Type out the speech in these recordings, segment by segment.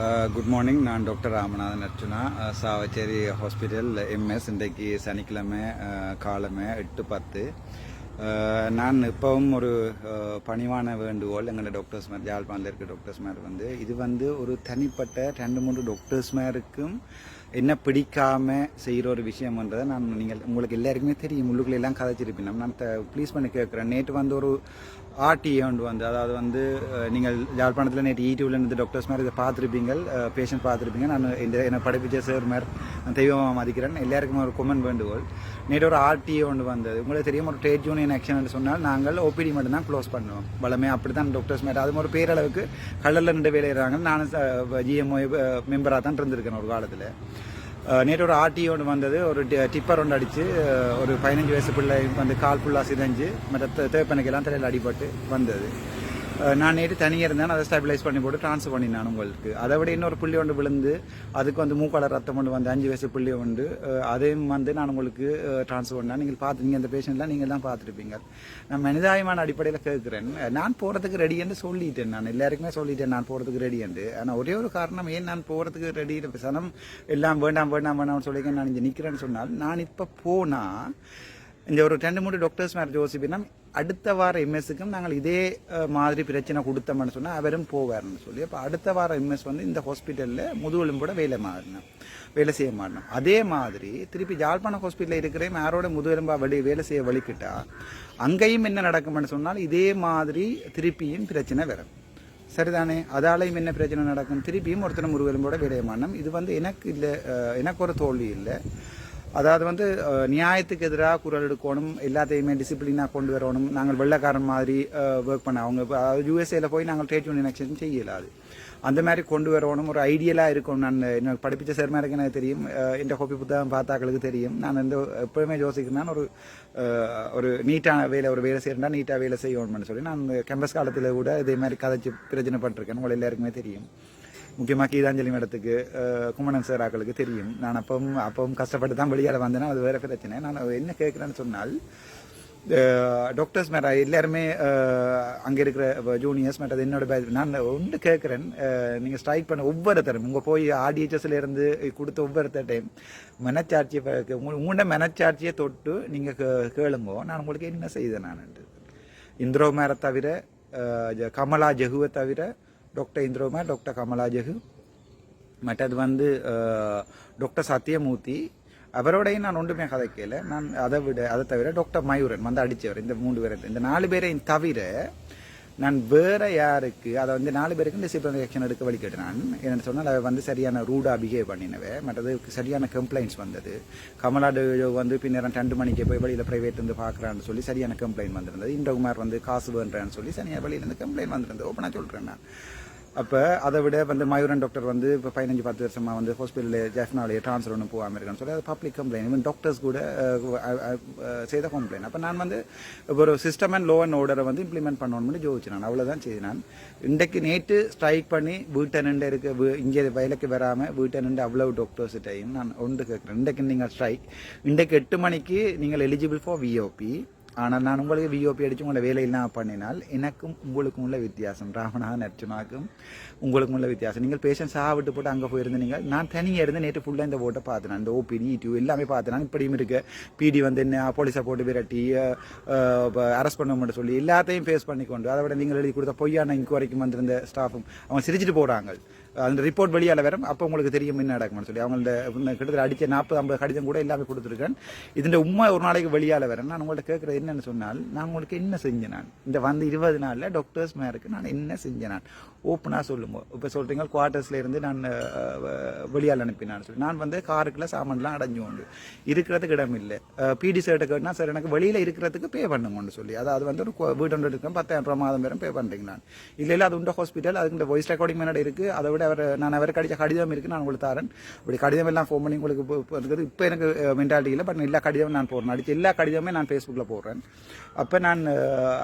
Uh, good morning நான் doctor Ramanathan Archuna uh, Chavakachcheri hospital MS இன்றைக்கு சனிக்கிழமை uh, காலமே எட்டு பத்து. நான் இப்போவும் ஒரு பணிவான வேண்டுகோள் எங்களோட டாக்டர்ஸ் மாதிரி யாழ்ப்பாணத்தில் இருக்க டாக்டர்ஸ் மாதிரி வந்து இது வந்து ஒரு தனிப்பட்ட ரெண்டு மூன்று டாக்டர்ஸ் மாதிரிக்கும் என்ன பிடிக்காம செய்கிற ஒரு விஷயம்ன்றதை நான் நீங்கள் உங்களுக்கு எல்லாருக்குமே தெரியும். உள்ளுக்குள்ள எல்லாம் நான் ப்ளீஸ் பண்ணி கேட்குறேன். நேற்று வந்து ஒரு ஆர்டி ஒன்று வந்து அதாவது வந்து நீங்கள் யாழ்ப்பாணத்தில் நேற்று யூடியூப்ல இருந்து டாக்டர்ஸ் மாதிரி இதை பார்த்துருப்பீங்க பேஷண்ட் பார்த்துருப்பீங்க. நான் இந்த என்னை படிப்பிச்ச சார் மாதிரி நான் தெய்வமாக மதிக்கிறேன். எல்லாருக்குமே ஒரு கொமன் வேண்டுகோள். நேற்று ஒரு ஆர்டி ஒன்று வந்தது. உங்களுக்கு தெரியும் ஒரு ட்ரேட் யூனியன் ஆக்ஷன் சொன்னால் நாங்கள் ஓபிடி மட்டும் தான் க்ளோஸ் பண்ணுவோம். வளமே அப்படி தான் டாக்டர்ஸ் மாதிரி அது ஒரு பேரளவுக்கு கடலில் நின்று வேலையிறாங்க நானும் ஜிஎம்ஓ மெம்பராக தான் இருந்திருக்கேன் ஒரு காலத்தில். நேற்று ஒரு ஆர்டி ஒன்று வந்தது. ஒரு டி- டிப்பர் ஒன்று அடித்து ஒரு பதினஞ்சு வயசு பிள்ளை வந்து கால் ஃபுல்லாக சிதைஞ்சு மற்ற தேவைப்பனைக்கெல்லாம் தலையில் அடிபட்டு வந்தது. நான் நேற்று தனியாக இருந்தேன். அதை ஸ்டெபிலைஸ் பண்ணி போட்டு ட்ரான்ஸ்ஃபர் பண்ணினேன் உங்களுக்கு. அதை விட இன்னொரு புள்ளி ஒன்று விழுந்து அதுக்கு வந்து மூக்கால ரத்தம் ஒன்று வந்து அஞ்சு வயசு புள்ளி ஒன்று அதையும் வந்து நான் உங்களுக்கு ட்ரான்ஸ்ஃபர் பண்ணேன். நீங்கள் பார்த்து நீங்கள் அந்த பேஷண்ட்லாம் நீங்கள் தான் பார்த்துருப்பீங்க. நான் மனிதாயமான அடிப்படையில் கேட்குறேன் நான் போகிறதுக்கு ரெடி என்று சொல்லிட்டேன் நான். எல்லாருக்குமே சொல்லிட்டேன் நான் போகிறதுக்கு ரெடி என்று. ஆனால் ஒரே ஒரு காரணம் ஏன் நான் போகிறதுக்கு ரெடி சனம் எல்லாம் வேண்டாம் வேண்டாம் வேண்டாம்னு சொல்லி நான் இங்கே நிற்கிறேன்னு சொன்னால் நான் இப்போ போனால் இந்த ஒரு ரெண்டு மூணு டாக்டர்ஸ் மேரேஜ் யோசிப்பினா அடுத்த வார எம்எஸ்க்கும் நாங்கள் இதே மாதிரி பிரச்சனை கொடுத்தோம்னு சொன்னால் அவரும் போவார்னு சொல்லி அப்போ அடுத்த வாரம் எம்எஸ் வந்து இந்த ஹாஸ்பிட்டலில் முதுகெலும்போட வேலை மாறினோம் வேலை செய்ய மாட்டோம் அதே மாதிரி திருப்பி ஜாழ்ப்பாணம் ஹாஸ்பிட்டலில் இருக்கிற யாரோட முதுகெலும்பா வழி வேலை செய்ய வலிக்கிட்டா அங்கேயும் என்ன நடக்கும்னு சொன்னால் இதே மாதிரி திருப்பியும் பிரச்சனை வரும். சரிதானே? அதாலையும் என்ன பிரச்சனை நடக்கும்? திருப்பியும் ஒருத்தர் முருகெலும்போட விடயமானம் இது வந்து எனக்கு இல்லை எனக்கு ஒரு தோல்வி இல்லை. அதாவது வந்து நியாயத்துக்கு எதிராக குரல் எடுக்கணும் எல்லாத்தையுமே டிசிப்ளினாக கொண்டு வரணும். நாங்கள் வெள்ளைக்காரன் மாதிரி ஒர்க் பண்ண அவங்க அதாவது யூஎஸ்ஏல போய் நாங்கள் ட்ரேட் யூனியன் செய்யலை அது. அந்த மாதிரி கொண்டு வரணும் ஒரு ஐடியலாக இருக்கும். நான் எனக்கு படிப்பிச்ச சார் எனக்கு தெரியும். என் கோப்பி புத்தகம் பார்த்தாக்களுக்கு தெரியும். நான் இந்த எப்பவுமே யோசிக்கிறேன் ஒரு ஒரு நீட்டான வேலை ஒரு வேலை செய்யறா நீட்டாக வேலை செய்யணும்னு சொல்லி. நான் கேம்பஸ் காலத்தில் கூட இதே மாதிரி கதைச்சு பிரச்சனைப்பட்டிருக்கேன் உங்களை எல்லாருக்குமே தெரியும். முக்கியமாக கீதாஞ்சலி மேடத்துக்கு குமணன் சார் ஆக்களுக்கு தெரியும். நான் அப்பவும் அப்பவும் கஷ்டப்பட்டு தான் வெளியால் வந்தேன்னா அது வேற பிரச்சனை. நான் என்ன கேட்குறேன்னு சொன்னால் டாக்டர்ஸ் மேல எல்லாருமே அங்கே இருக்கிற ஜூனியர்ஸ் மேட்டது என்னோட batch. நான் ஒன்று கேட்குறேன் நீங்கள் ஸ்ட்ரைக் பண்ண ஒவ்வொருத்தரும் உங்கள் போய் ஆர்டிஹெச்எஸ்ல இருந்து கொடுத்த ஒவ்வொருத்தட்டையும் மனச்சாட்சியை ப- உங்களோட மனச்சாட்சியை தொட்டு நீங்கள் கேளுங்கோ. நான் உங்களுக்கு என்ன செய்தேன் நான்? இந்திரோ மேரை தவிர கமலா ஜெகுவை தவிர டாக்டர் இந்திரகுமார் டாக்டர் கமலாஜகு மற்றது வந்து டாக்டர் சத்யமூர்த்தி அவரோடையும் நான் ஒன்றுமே கதைக்கல நான் அதை விட அதை தவிர டாக்டர் மயூரன் வந்து அடித்தவர் இந்த மூன்று பேரை இந்த நாலு பேரையும் தவிர நான் வேற யாருக்கு அதை வந்து நாலு பேருக்கு டிசிப்ளினரி ஆக்ஷன் எடுக்க வழி கேட்டேன் என்னன்னு சொன்னால் அதை வந்து சரியான ரூடாக பிஹேவ் பண்ணினவ மற்றது சரியான கம்ப்ளைண்ட்ஸ் வந்தது. கமலா வந்து பின்னர் ரெண்டு மணிக்கு போய் வழியில் ப்ரைவேட் வந்து பார்க்குறான்னு சொல்லி சரியான கம்ப்ளைண்ட் வந்திருந்தது. இந்திரகுமார் வந்து காசு வேண்டான்னு சொல்லி சரியான வழியிலேருந்து கம்ப்ளைண்ட் வந்திருந்தது. ஓப்பனாக சொல்கிறேன் நான். அப்போ அதை விட வந்து மயூரன் டாக்டர் வந்து இப்போ பதினஞ்சு பத்து வருஷமாக வந்து ஹாஸ்பிட்டலில் ஜெஃப்னாலே ட்ரான்ஸ்ஃபர் ஒன்று போகாமல் இருக்கான்னு சொல்லி அது பப்ளிக் கம்ப்ளைண்ட் ஈவன் டாக்டர்ஸ் கூட செய்த கம்ப்ளைண்ட் அப்போ நான் வந்து ஒரு சிஸ்டம் அண்ட் லோ அண்ட் ஆர்டரை வந்து இம்ப்ளிமெண்ட் பண்ணணும்னு ஜோதிச்சு நான். அவ்வளோதான் செய்து நான். இன்றைக்கு நேற்று ஸ்ட்ரைக் பண்ணி வீட்டை நின்று இருக்க இங்கே வயலுக்கு வராமல் வீட்டை நின்று அவ்வளவு டாக்டர்ஸ்கிட்டையும் நான் ஒன்று கேட்குறேன். இன்றைக்கு நீங்கள் ஸ்ட்ரைக் இன்றைக்கு எட்டு மணிக்கு நீங்கள் எலிஜிபிள் ஃபார் விஓபி ஆனால் நான் உங்களுக்கு விஓபி அடித்து உங்களை வேலையெல்லாம் பண்ணினால் எனக்கும் உங்களுக்கும் உள்ள வித்தியாசம். ராமனாக நர்ச்சனாக்கும் உங்களுக்கும் உள்ள வித்தியாசம். நீங்கள் பேஷண்ட் சாவிட்டு போட்டு அங்கே போயிருந்தீங்க. நான் தனியாக இருந்து நேற்று ஃபுல்லாக இந்த ஓட்டை பார்த்தேன். இந்த ஓபிடி டியூ எல்லாமே பார்த்தேன். இப்படியும் இருக்கு. பிடி வந்து என்ன போலீஸை போட்டு விரட்டி அரெஸ்ட் பண்ண சொல்லி எல்லாத்தையும் ஃபேஸ் பண்ணி கொண்டு அதை விட நீங்கள் எழுதி கொடுத்த பொய்யான இன்கொயரிக்கும் வந்திருந்த ஸ்டாஃபும் அவங்க சிரிச்சிட்டு போகிறாங்க அந்த ரிப்போர்ட் வெளியால் வரும். அப்போ உங்களுக்கு தெரியும் என்ன நடக்கும்னு சொல்லி. அவங்கள்ட்ட கிட்டத்தட்ட அடித்த நாற்பது ஐம்பது கடிதம் கூட எல்லாமே கொடுத்துருக்கேன். இதில் உண்மை ஒரு நாளைக்கு வெளியால் வரேன் நான் உங்கள்ட்ட கேட்குறது என்னென்னு சொன்னால் நான் உங்களுக்கு என்ன செஞ்சேன் நான்? இந்த வந்து இருபது நாளில் டாக்டர்ஸ் மேருக்கு நான் என்ன செஞ்சேன் நான்? ஓப்பனாக சொல்லுங்க. இப்போ சொல்கிறீங்க குவார்ட்டர்ஸில் இருந்து நான் வெளியால் அனுப்பினான்னு சொல்லி. நான் வந்து காருக்குள்ள சாமான்லாம் அடைஞ்சு உண்டு. இருக்கிறதுக்கு இடம் இல்லை. பிடி சர்ட்டை கேட்டால் சார் எனக்கு வெளியில் இருக்கிறதுக்கு பே பண்ணுங்கன்னு சொல்லி. அதாவது வந்து ஒரு கு- வீடு ஒன்று இருக்கேன் பத்தாயிரம் ரூபா மாதம் பேரும் பே பண்ணுறீங்க நான். இல்லை அது உண்டு ஹாஸ்பிட்டல் அதுக்கு இந்த வாய்ஸ் ரெக்கார்டிங் மேனட் இருக்குது அதை விட அவர் நான் அவருக்கு அடித்த கடிதம் இருக்குது நான் உங்களுக்கு தரேன். அப்படி கடிதம் எல்லாம் ஃபோன் பண்ணி உங்களுக்கு இப்போ இருக்குது. இப்போ எனக்கு மென்டாலிட்டி இல்லை பட் எல்லா கடிதமும் நான் போடுறேன். அடிச்சு எல்லா கடிதமே நான் ஃபேஸ்புக்கில் போடுறேன். அப்போ நான்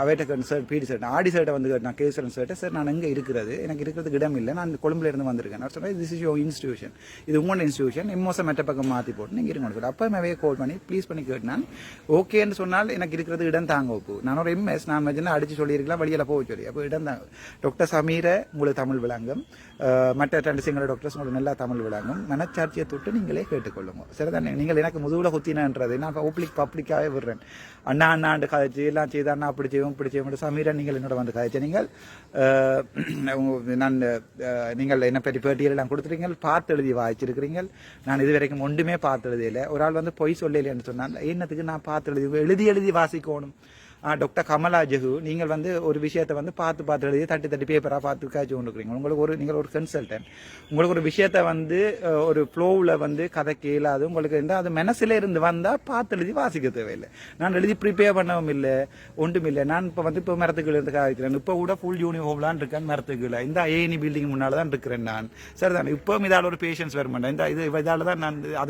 அவைட்ட சார் பிடி சார் ஆடி சர்ட்டை வந்து நான் கேசரன் சர்ட்டை சார் நான் எங்கே இருக்கிறது? எனக்கு இருக்கிறதுக்கு இடம் இல்லை. நான் கொழும்புல இருந்து வந்திருக்கேன். நான் சொன்னேன் திஸ் இஸ் யோ இன்ஸ்டியூஷன் இது உங்களோட இன்ஸ்டியூஷன் எம்மோசம் மெட்ட பக்கம் மாற்றி போட்டு நீங்கள் இருங்கன்னு சொல்லி அப்போ மேவே கால் பண்ணி ப்ளீஸ் பண்ணி கேட்டான். ஓகேன்னு சொன்னால் எனக்கு இருக்கிறது இடம் தாங்க வைப்பு நான் ஒரு எம்எஸ் நான் மதியம் அடிச்சு சொல்லியிருக்கலாம் வெளியில் போக சொல்லி அப்போ இடம் தான். டாக்டர் சமீர உங்களுக்கு தமிழ் விளங்கம். மற்ற ரெண்டு சிங்கள டாக்டர்ஸ் உங்களுக்கு நல்லா தமிழ் விளங்கும். மனச்சாட்சியை தொட்டு நீங்களே கேட்டுக்கொள்ளுங்க. சரிதானே நீங்கள் எனக்கு முதுகில் குத்தினன்றது நான் பப்ளிக் பப்ளிக்காகவே விடுறேன். அண்ணா அண்ணாண்டு கதைச்சு எல்லாம் செய்த அண்ணா அப்படி செய்வோம் இப்படி செய்வோம் சமீரா நீங்கள் என்னோட வந்து கதைச்சு நீங்கள் நான் நீங்கள் என்ன பற்றி பேட்டியெல்லாம் எல்லாம் கொடுத்துருக்கீங்க பார்த்து எழுதி வாய்ச்சிருக்கிறீங்க நான் இது வரைக்கும் ஒன்றுமே பார்த்து எழுதியில ஒரு ஆள் வந்து பொய் சொல்லலைன்னு சொன்னால் என்னத்துக்கு நான் பார்த்து எழுதி எழுதி எழுதி வாசிக்கணும்? டாக்டர் கமலா ஜெஹு நீங்கள் வந்து ஒரு விஷயத்தை வந்து பார்த்து பார்த்து எழுதி தட்டி தட்டி பேப்பராக பார்த்து காய்ச்சி கொண்டுருக்கிறீங்க உங்களுக்கு ஒரு நீங்கள் ஒரு கன்சல்டன்ட் உங்களுக்கு ஒரு விஷயத்தை வந்து ஒரு ஃப்ளோவில் வந்து கதை கேளாது உங்களுக்கு இருந்தால் அது மனசில் இருந்து வந்தால் பார்த்து எழுதி வாசிக்க தேவையில்லை. நான் எழுதி ப்ரிப்பேர் பண்ணவும் இல்லை ஒன்றும் இல்லை. நான் இப்போ வந்து இப்போ மரத்துக்கு இருந்து காய்க்கிறேன். இப்போ கூட ஃபுல் யூனிஃபார்ம்லாம் இருக்கேன் மரத்துக்குள்ள இந்த ஏஎனி பில்டிங் முன்னால் தான் இருக்கிறேன் நான். சரிதான்? இப்போ இதால் ஒரு பேஷன்ஸ் வர மாட்டேன். இந்த இது இதால் தான் நான் அது